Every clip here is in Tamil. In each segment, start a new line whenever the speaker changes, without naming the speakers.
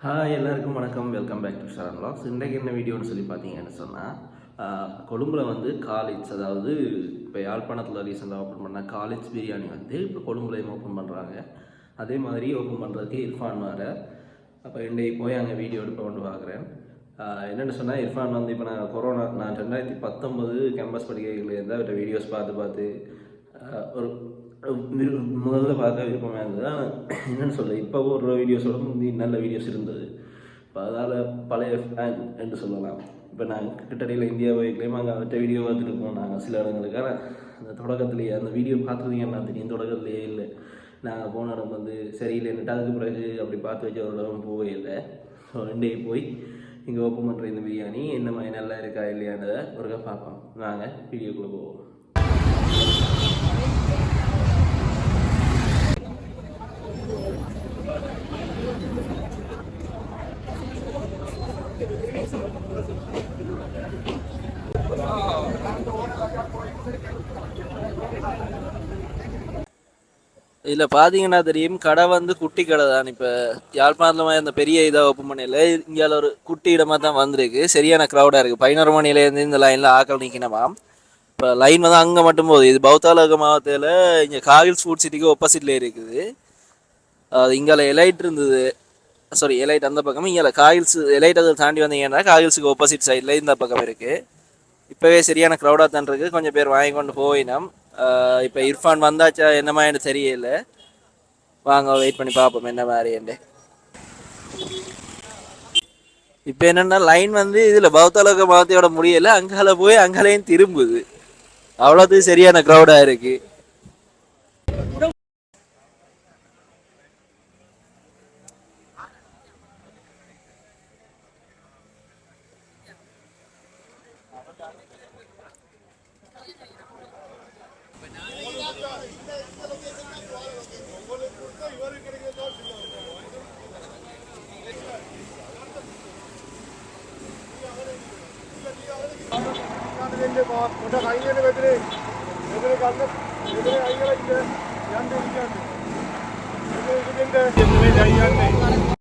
ஹாய் எல்லாருக்கும் வணக்கம். Welcome back to Sharon logs இன்றைக்கு என்ன வீடியோன்னு சொல்லி பார்த்தீங்கன்னு சொன்னால் கொழும்பில் வந்து காலேஜ் அதாவது இப்போ யாழ்ப்பாணத்தில் ரீசெண்டாக ஓப்பன் பண்ண காலேஜ் பிரியாணி வந்து இப்போ கொழும்புலையும் ஓப்பன் பண்ணுறாங்க அதே மாதிரி ஓப்பன் பண்ணுறதுக்கு இர்ஃபான் வர அப்போ இன்றைக்கு போய் அங்கே வீடியோ எடுப்ப கொண்டு பார்க்குறேன் என்னென்னு சொன்னால் இர்ஃபான் வந்து இப்போ நான் கொரோனா நான் ரெண்டாயிரத்தி பத்தொம்பது கேம்பஸ் படிக்கையிலேருந்து அவர்கிட்ட வீடியோஸ் பார்த்து பார்த்து ஒரு முதல்ல பார்க்க விருப்பமாக இருந்தது. ஆனால் என்னென்னு சொல்ல இப்போ ஒரு வீடியோஸோட முந்தி நல்ல வீடியோஸ் இருந்தது. இப்போ அதால் பழைய ஃபேன் என்று சொல்லலாம். இப்போ நாங்கள் கிட்டடையில் இந்தியா போய்க்கலையும் அங்கே அவற்றை வீடியோ பார்த்துட்டு இருப்போம் நாங்கள் சில இடங்களுக்கு. ஆனால் அந்த தொடக்கத்துலேயே அந்த வீடியோ பார்த்துருந்தீங்கன்னா தெரியும்? தொடக்கத்துலேயே இல்லை. நாங்கள் போன இடம் வந்து சரியில்லைன்னுட்டு அதுக்கு பிறகு அப்படி பார்த்து வச்ச ஒரு இடம் போகவே இல்லை. ஸோ ரெண்டே போய் இங்கே ஓப்பன் பண்ணுற இந்த பிரியாணி என்ன மாதிரி நல்லா இருக்கா இல்லையான்றதை ஒருக்கா பார்ப்போம். நாங்கள் வீடியோக்குள்ளே போவோம். இதில் பார்த்தீங்கன்னா தெரியும் கடை வந்து குட்டி கடை தான். இப்போ யாழ்ப்பாணத்தில் அந்த பெரிய இதாக ஓப்பன் பண்ணல இங்கே ஒரு குட்டி இடமாக தான் வந்திருக்கு. சரியான க்ரௌடாக இருக்குது பதினோரு மணிலேருந்து இந்த லைனில் ஆக்கள் நிற்கணுமா இப்போ லைன் வந்து அங்கே மட்டும் போகுது இது பௌத்தாலக மாவட்டத்தில் இங்கே காகில் ஃபுட் சிட்டிக்கு ஒப்போசிட்டில் இருக்குது. அது எலைட் இருந்தது. சாரி எலைட் அந்த பக்கமும் இங்கே காயில்ஸ் எலைட் அதை தாண்டி வந்தீங்கன்னா காயில்ஸுக்கு ஆப்போசிட் சைடில் இந்த பக்கம் இருக்குது இப்போவே சரியான க்ரௌடாக தான் இருக்குது கொஞ்சம் பேர் வாங்கி கொண்டு போயினோம். இப்போ இர்ஃபான் வந்தாச்சா என்ன மாதிரி தெரியல. வாங்க வெயிட் பண்ணி பார்ப்போம் என்ன மாதிரின்ட்டு இப்போ என்னென்னா லைன் வந்து இதில் பௌத்தலோக மதத்தையோட முடியல. அங்கால போய் அங்காலையும் திரும்புது. அவ்வளோத்துக்கு சரியான க்ரௌடாக இருக்குது
അതിൻ്റെ ഇവിടെ കഴിഞ്ഞതിന് എതിരെ എതിരെ കണ്ട് എതിരെ കൈകളിച്ച് രണ്ട് ഇരിക്കാണ്ട് എതിരെ
ഇതിൻ്റെ എതിരെ കൈകാണ്ട്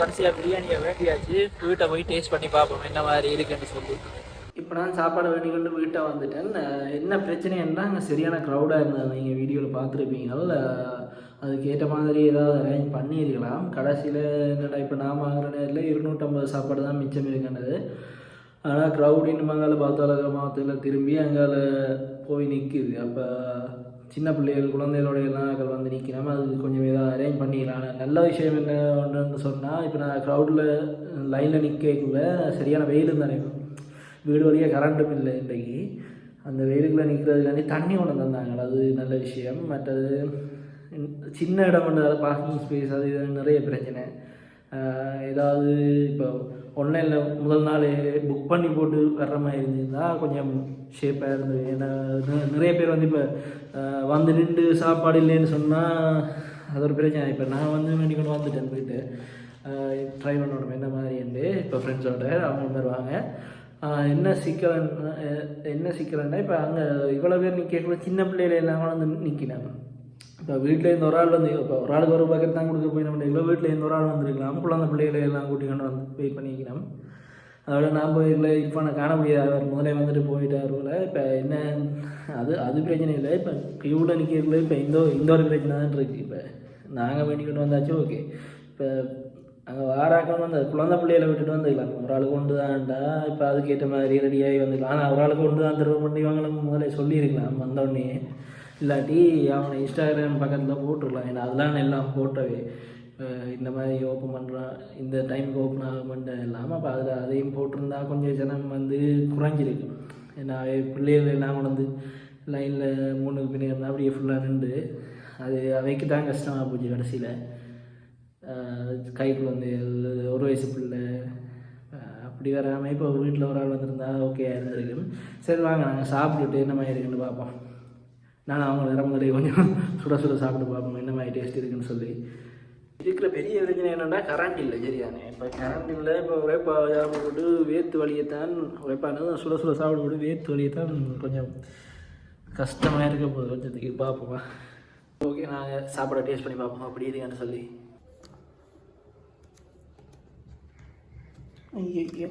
கடைசியாக பிரியாணியை வேண்டியாச்சு. வீட்டை போய் டேஸ்ட் பண்ணி பார்ப்போம் என்ன மாதிரி இருக்குன்னு சொல்லி. இப்போ நான் சாப்பாடு வேண்டிக்கொண்டு வீட்டை வந்துட்டேன். என்ன பிரச்சனைன்னா அங்கே சரியான க்ரௌடாக இருந்தது. நீங்கள் வீடியோவில் பார்த்துருப்பீங்கள் அதுக்கேற்ற மாதிரி ஏதாவது அரேஞ்ச் பண்ணியிருக்கலாம். கடைசியில் என்னடா இப்போ நான் வாங்குற நேரில் இருநூற்றம்பது சாப்பாடு தான் மிச்சம் இருக்கின்றது. ஆனால் க்ரௌடின்னு மங்கால பார்த்தாலக மாவட்டத்தில் திரும்பி அங்கால போய் நிற்குது அப்போ சின்ன பிள்ளைகள் குழந்தைகளோட எல்லாம் வந்து நிற்கிறாமல் அது கொஞ்சம் இதாக அரேஞ்ச் பண்ணிக்கலாம் நல்ல விஷயம் என்ன ஒன்றுன்னு சொன்னால் இப்போ நான் க்ரௌடில் லைனில் நிற்கக்குள்ள சரியான வெயிலும் தானே வீடு வழியாக கரண்ட்டும் இல்லை இன்றைக்கு. அந்த வெயிலுக்குள்ளே நிற்கிறதுக்காண்டி தண்ணி ஒன்று தந்தாங்க. அது நல்ல விஷயம். மற்றது சின்ன இடம் பண்ணுறது பார்க்கிங் ஸ்பேஸ் அது இது நிறைய பிரச்சனை. ஏதாவது இப்போ ஆன்லைனில் முதல் நாள் புக் பண்ணி போட்டு வர்ற மாதிரி இருந்ததுன்னா கொஞ்சம் ஷேப்பாக இருந்தது. ஏன்னா நிறைய பேர் வந்து இப்போ வந்து நின்று சாப்பாடு இல்லைன்னு சொன்னால் அது ஒரு பிரச்சனை. இப்போ நான் வந்து வேண்டி கொண்டு வந்துட்டேன் போயிட்டு. ட்ரை பண்ணணும். என்ன மாதிரின்ட்டு இப்போ ஃப்ரெண்ட்ஸோட அவங்க வருவாங்க. வாங்க என்ன சிக்கல் என்ன சிக்கல்னா இப்போ அங்கே இவ்வளோ பேர் நிற்கக்குள்ள சின்ன பிள்ளைகள் எல்லாம் வந்து நிற்கிறாங்க இப்போ வீட்டில் இருந்து ஒரு ஆள் வந்து இப்போ ஒரு ஆளுக்கு ஒரு பக்கெட் தான் கொடுக்க போய் நம்ம வீட்டில் இருந்து ஒரு ஆள் வந்திருக்கலாம். குழந்தை பிள்ளைகளை எல்லாம் கூட்டிக்கொண்டு வந்து வெயிட் பண்ணிக்கலாம் அதோட நான் இல்லை இப்போ நான் காண முடியாது அவர் முதலே வந்துட்டு போயிட்டார் போல. இப்போ என்ன அது அது பிரச்சனை இல்லை. இப்போ க்யூவில் நிற்கிறதுல இப்போ இந்த இந்த ஒரு பிரச்சனை தான் இருக்குது இப்போ நாங்கள் வேண்டிக்கிட்டு வந்தாச்சு ஓகே இப்போ அங்கே வாராக்கம் வந்து குழந்தை பிள்ளைகளை விட்டுட்டு வந்துக்கலாம். ஒரு ஆளுக்கு கொண்டு தான்டா இப்போ அதுக்கேற்ற மாதிரி ரெடியாகி வந்துக்கலாம். ஆனால் ஒரு ஆளுக்கு கொண்டு தான் திரும்ப பண்ணி இவங்களுக்கு முதலே சொல்லியிருக்கலாம். வந்தோடனே இல்லாட்டி அவனை இன்ஸ்டாகிராம் பக்கத்தில் போட்டுடலாம். ஏன்னா அதெல்லாம் எல்லாம் போட்டவே இந்த மாதிரி ஓப்பன் பண்ணுறான் இந்த டைமுக்கு ஓப்பன் ஆக மாட்டேன் இல்லாமல் அப்போ அதில் அதையும் போட்டிருந்தா கொஞ்சம் ஜனம் வந்து குறைஞ்சிருக்கும் ஏன்னா பிள்ளைகள் எல்லாம் கொண்டு வந்து லைனில் மூணுக்கு பின்னாடி இருந்தால் அப்படியே ஃபுல்லாக நின்று அது அவைக்கு தான் கஷ்டமாக போச்சு கடைசியில். கைக்குள்ள வந்து ஒரு வயசு பிள்ளை அப்படி வராமல் இப்போ வீட்டில் ஒரு ஆள் வந்திருந்தா ஓகே இருந்திருக்கு சரி வாங்க நாங்கள் சாப்பிட்டுட்டு என்ன மாதிரி இருக்குன்னு பார்ப்போம். நான் அவங்கள வேற கொஞ்சம் சுட சுட சாப்பிட்டு பார்ப்போம். என்ன மாதிரி டேஸ்ட் இருக்குன்னு சொல்லி. இருக்கிற பெரிய பிரச்சனை என்னென்னா கரண்ட் இல்லை சரியானே இப்போ கரண்ட் இல்லை இப்போ உழைப்பா போட்டு வேத்து வழியைத்தான் உழைப்பானது சுட சுட சாப்பிட போட்டு வேத்து வழியைத்தான் கொஞ்சம் கஷ்டமாக இருக்க போகுது கொஞ்சத்துக்கு. பார்ப்போமா. ஓகே நாங்கள் சாப்பிட டேஸ்ட் பண்ணி பார்ப்போம். அப்படி இருக்கான்னு சொல்லி. ஐயோ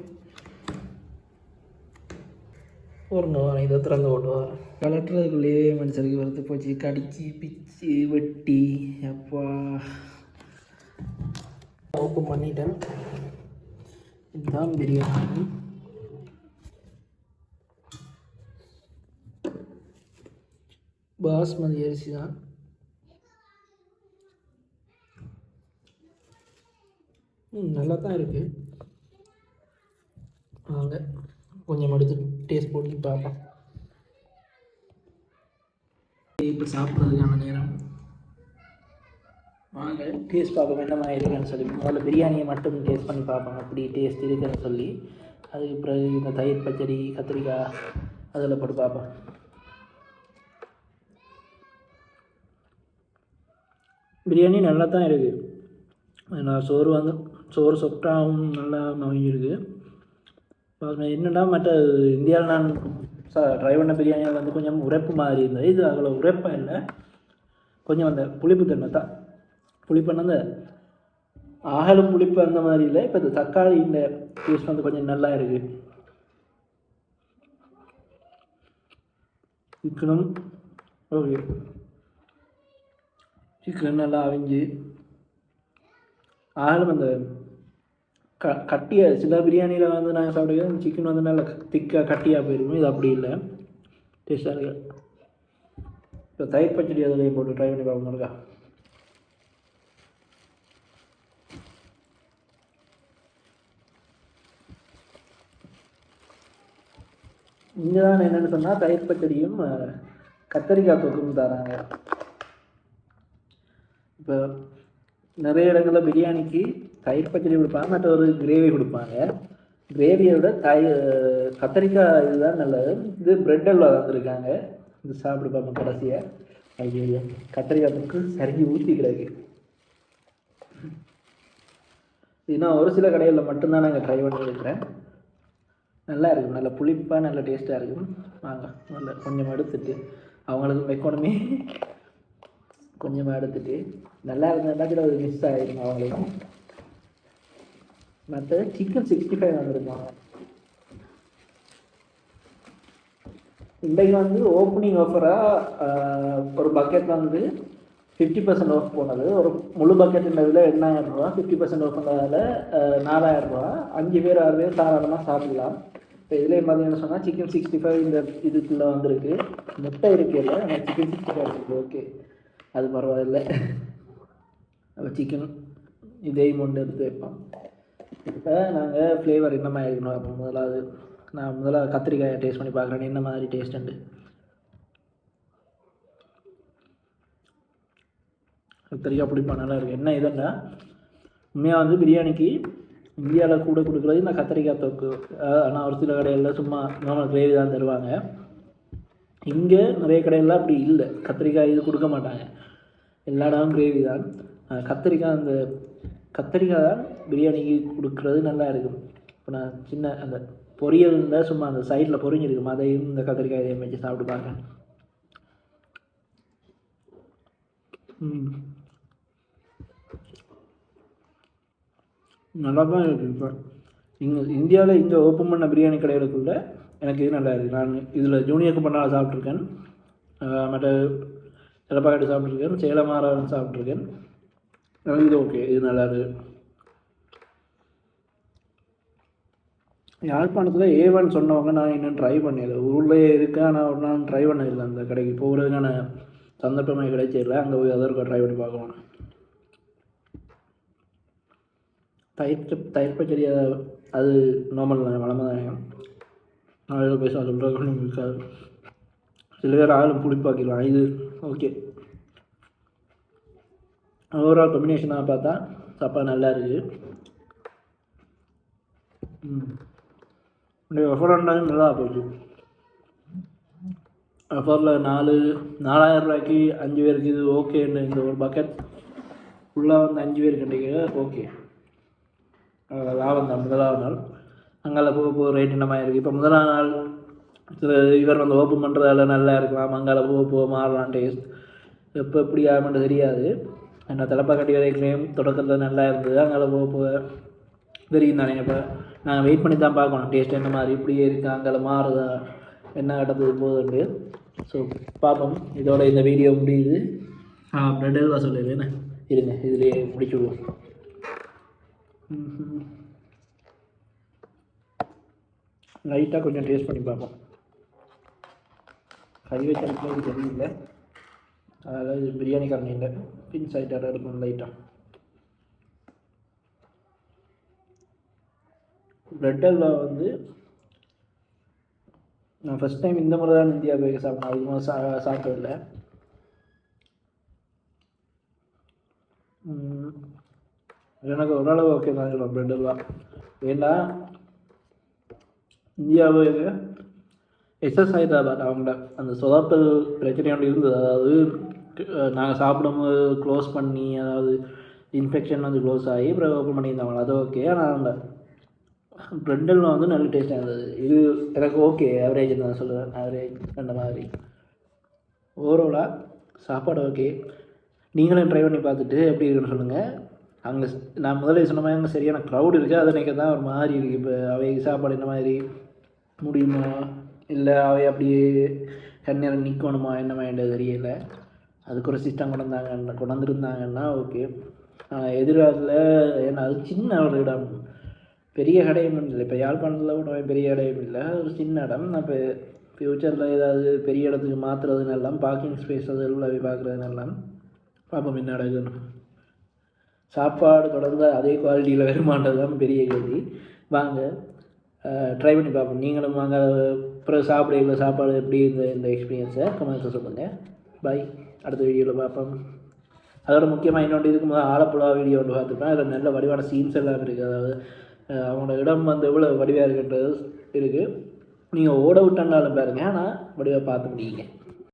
ஒரு நான் இதை திறந்து ஓட்டுவார் கலட்டுறதுக்குள்ளேயே மனுஷருக்கு வரது போச்சு. கடிச்சு பிச்சு வெட்டி. அப்பா. ஓப்பன் பண்ணிட்டேன். இதுதான் பிரியாணி. பாஸ்மதி அரிசி தான். ம் நல்லா தான் இருக்குது கொஞ்சம் எடுத்து டேஸ்ட் போட்டு பார்ப்போம். இப்போ சாப்பிட்றதுக்கான நேரம். வாங்க டேஸ்ட் பார்ப்போம் என்ன மாதிரி இருக்குன்னு சொல்லி. முதல்ல பிரியாணியை மட்டும் டேஸ்ட் பண்ணி பார்ப்போம். அப்படி டேஸ்ட் இருக்குன்னு சொல்லி. அதுக்கு பிறகு இந்த தயிர் பச்சடி கத்திரிக்காய் அதில் போட்டு பார்ப்போம். பிரியாணி நல்லா தான் இருக்குது நான் சோறு வந்து சோறு சொப்டாகவும் நல்லா நோங்கிருக்கு என்னென்னா மற்ற இந்தியாவில் நான் ச ட்ரை பண்ண பிரியாணியில் வந்து கொஞ்சம் உரைப்பு மாதிரி இருந்தது. இது அவ்வளோ உரைப்பாக இல்லை. கொஞ்சம் அந்த புளிப்பு தன்மை தான். புளிப்புன்னு அந்த ஆகலும் புளிப்பு அந்த மாதிரி இல்லை. இப்போ இந்த தக்காளி இந்த டேஸ்ட் வந்து கொஞ்சம் நல்லா இருக்குது சிக்கனும் ஓகே சிக்கன் நல்லா அவிஞ்சு ஆகலும் அந்த க கட்டிய சில பிரியாணியில் வந்து நாங்கள் சாப்பிடுவோம் சிக்கன் வந்து நல்லா திக்காக கட்டியாக போயிருக்கும் இது அப்படி இல்லை. டேஸ்ட்டாக இருக்குது இப்போ தயிர் பச்சடி அதில் போட்டு ட்ரை பண்ணி பார்ப்போம் இருக்கா? இங்கே தான் என்னென்னு சொன்னால் தயிர் பச்சடியும் கத்தரிக்காய் தொக்கும் தராங்க. இப்போ நிறைய இடங்களில் பிரியாணிக்கு தயிர் பச்சடி கொடுப்பாங்க மற்ற ஒரு கிரேவி கொடுப்பாங்க. கிரேவியை விட தயிர் கத்தரிக்காய் இதுதான் நல்லது. இது பிரெட் அல்வா தந்துருக்காங்க. இது சாப்பிட்டு பார்ப்போம் கடைசியாக ஐயோ கத்தரிக்காய் தொக்கு சரிஞ்சு ஊற்றி கிடக்கு. இதுனா ஒரு சில கடைகளில் மட்டும்தான் நாங்கள் ட்ரை பண்ணியிருக்கிறேன் நல்லா இருக்கும். நல்ல புளிப்பாக நல்ல டேஸ்ட்டாக இருக்கும். வாங்க நல்ல கொஞ்சம் எடுத்துட்டு அவங்களுக்கு எக்கானமி கொஞ்சமாக எடுத்துட்டு நல்லா இருந்தால் கூட ஒரு மிஸ் ஆகிடும் அவங்களுக்கு. மற்ற சிக்கன் சிக்ஸ்டி ஃபைவ் வந்துருக்காங்க இன்றைக்கு வந்து ஓப்பனிங் ஆஃபராக ஒரு பக்கெட் வந்து ஃபிஃப்டி பர்சன்ட் ஆஃப் போனது. ஒரு முழு பக்கெட் இதில் எண்ணாயிரம் ரூபா ஃபிஃப்டி பர்சன்ட் ஆஃப் பண்ணதால் நாலாயிரம் ரூபா. அஞ்சு பேர் ஆறு பேர் தாராளமாக சாப்பிடலாம். இப்போ இதுலேயே பார்த்தீங்கன்னு சொன்னால் சிக்கன் சிக்ஸ்டி ஃபைவ் இந்த இதுக்குள்ளே வந்திருக்கு. முட்டை இருக்குல்ல ஆனால் சிக்கன் சிக்ஸ்டி ஃபைவ் இருக்குது ஓகே அது பரவாயில்ல. அப்போ சிக்கன் இதையும் கொண்டு எடுத்து வைப்பான் இப்போ நாங்கள் ஃப்ளேவர் என்ன மாதிரி இருக்கணும்? அப்போ முதலாவது நான் முதல்ல கத்திரிக்காயை டேஸ்ட் பண்ணி பார்க்குறேன். என்ன மாதிரி டேஸ்ட்டுண்டு கத்திரிக்காய் பிடிப்பா? நல்லா இருக்குது என்ன இதுன்னா உண்மையாக வந்து பிரியாணிக்கு இந்தியாவில் கூட கொடுக்குறது இந்த கத்திரிக்காய் தொக்கு. ஆனால் ஒரு சில கடையில் சும்மா நார்மல் கிரேவி தான் தருவாங்க. இங்கே நிறைய கடையெல்லாம் அப்படி இல்லை. கத்திரிக்காய் இது கொடுக்க மாட்டாங்க. எல்லா இடமும் கிரேவி தான். கத்திரிக்காய் அந்த கத்திரிக்காய் தான் பிரியாணிக்கு கொடுக்குறது நல்லா இருக்கும் இப்போ நான் சின்ன அந்த பொரியல்ல சும்மா அந்த சைடில் பொரிஞ்சிருக்கும் அதையும் இந்த கத்திரிக்காய் இதையும் வச்சு சாப்பிட்டு பார்க்குறேன் நல்லா தான் இருக்குது இப்போ. இங்கே இந்தியாவில் இந்த ஓப்பன் பண்ண பிரியாணி கடைகளுக்குள்ள எனக்கு இது நல்லா இருக்குது நான் இதில் ஜூனியருக்கு பண்ணால் சாப்பிட்ருக்கேன் மற்ற எலப்பாக்கட்டு சாப்பிட்ருக்கேன் சேலமாரன் சாப்பிட்ருக்கேன் எனக்கு இது ஓகே இது நல்லா இருக்குது யாழ்ப்பாணத்தில் ஏவன் சொன்னவங்க நான் இன்னும் ட்ரை பண்ணல. ஊர்லேயே இருக்கேன் ஆனால் நான் ட்ரை பண்ணதில்லை அந்த கடைக்கு. போகிறதுக்கான சந்தர்ப்பமே கிடைச்சிடல அங்கே போய் அதற்கு ட்ரை பண்ணி பார்க்கலாம். தயிர் சப்- தயிர் பச்சடி அது- நார்மல் தானே வளமை தானே? அதில் பேச சொல்கிறது இருக்காது. சில பேர் ஆளும் புளிப்பாக்கிடலாம் இது ஓகே ஓவரால் காம்பினேஷனாக பார்த்தா சாப்பாடு நல்லா இருக்குது ம். இந்த ரெஃபரண்டாலும் நல்லா போச்சு ஆஃபரில் நாலு நாலாயிரம் ரூபாய்க்கு அஞ்சு பேருக்கு இது ஓகேன்னு இந்த ஒரு பக்கெட் ஃபுல்லாக வந்து அஞ்சு பேர் கண்டிக்க ஓகே லாபம் தான் முதலாவது நாள் அங்கால போக போக ரேட் என்ன மாதிரி இருக்குது இப்போ முதலாம் நாள் இவர் வந்து ஓப்பன் பண்ணுறதால நல்லா இருக்கலாம் அங்கால போக போக மாறலாம் டேஸ்ட் எப்போ எப்படி ஆகும்னு தெரியாது என்ன தலைப்பாக்கட்டி வரைக்கும் தொடக்கத்தில் நல்லா இருந்தது அங்கால போக போக தெரியும் தானே இப்போ நாங்கள் வெயிட் பண்ணி தான் பார்க்கணும். டேஸ்ட் என்ன மாதிரி இப்படியே இருக்கா அங்கே மாறுதா என்ன நடந்தது போகுதுண்டு ஸோ பார்ப்போம். இதோட இந்த வீடியோ முடியுது. ஆ ப்ரெட் அல்வா சொல்லிடுவேன் இருங்க இதுலேயே முடிச்சுடுவோம் லைட்டாக கொஞ்சம் டேஸ்ட் பண்ணி பார்ப்போம். கை வச்ச இது தெரியல. அதாவது பிரியாணி கம்மி இல்லை. பின் சைட்டாக இருக்கும் லைட்டாக ப்ரெட் அல்வா வந்து நான் ஃபஸ்ட் டைம் இந்த முறை தான் இந்தியா போய் சாப்பிட்டேன். அதிகமாக சா சாப்பிட்டதில்ல எனக்கு ஓரளவு ஓகே தான் சொல்லுவேன் ப்ரெட் அல்வா ஏன்னா இந்தியாவில் எஸ்எஸ் ஹைதராபாத் அவங்கள அந்த சொதப்பல் பிரச்சனை ஒன்று இருந்தது. அதாவது நாங்கள் சாப்பிடும்போது க்ளோஸ் பண்ணி அதாவது இன்ஃபெக்ஷன் வந்து க்ளோஸ் ஆகி அப்புறம் ஓப்பன் பண்ணியிருந்தாங்க. அது ஓகே ஆனால் அவங்கள ப்ரெட்டெல்லாம் வந்து நல்ல டேஸ்ட்டாக இருந்தது. இது எனக்கு ஓகே ஆவரேஜ் தான் சொல்லுவேன் ஆவரேஜ் அந்த மாதிரி. ஓவராலாக சாப்பாடு ஓகே நீங்களும் ட்ரை பண்ணி பார்த்துட்டு எப்படி இருக்குன்னு சொல்லுங்கள் அங்கே நான் முதல்ல சொன்ன மாதிரி அங்கே சரியான க்ரௌடு இருக்குது அதை நினைக்க தான் ஒரு மாதிரி இருக்குது இப்போ அவை சாப்பாடு என்ன மாதிரி? முடியுமா? இல்லை அவை அப்படியே கண்ணீரம் நிற்கணுமா என்ன மாதிரி தெரியல. அதுக்கு ஒரு சிஸ்டம் கொண்டு வந்தாங்க. கொண்டு வந்துருந்தாங்கன்னா ஓகே எதிர்காலத்தில் ஏன்னா அது சின்ன ஒரு இடம் பெரிய கடையும் இல்லை இப்போ யாழ்ப்பாணத்தில் கூட பெரிய கடையும் இல்லை ஒரு சின்ன இடம். நான் இப்போ ஃப்யூச்சரில் ஏதாவது பெரிய இடத்துக்கு மாற்றுறதுன்னு எல்லாம் பார்க்கிங் ஸ்பேஸ் அது உள்ள போய் பார்க்குறதுன்னு எல்லாம் பார்ப்போம் என்ன நடக்குன்னு. சாப்பாடு தொடர்ந்து அதே குவாலிட்டியில் வருமானது தான் பெரிய கேள்வி. வாங்க ட்ரை பண்ணி பார்ப்போம் நீங்களும் வாங்க அப்புறம் சாப்பிட சாப்பாடு எப்படி இந்த இந்த எக்ஸ்பீரியன்ஸை கமெண்ட்ஸை சொல்லுங்கள் பாய் அடுத்த வீடியோவில் பார்ப்போம் அதோட முக்கியமாக இன்னொன்று இதுக்கு முதல் ஆலப்புழா வீடியோ ஒன்று பார்த்துருப்பேன். அதில் நல்ல வடிவான சீன்ஸ் எல்லாம் இருக்குது அதாவது அவங்களோட இடம் வந்து எவ்வளோ வடிவாக இருக்குன்றது இருக்குது நீங்கள் ஓட விட்டாண்டாலும் பாருங்கள் ஆனால் வடிவாக பார்த்து முடியுங்க.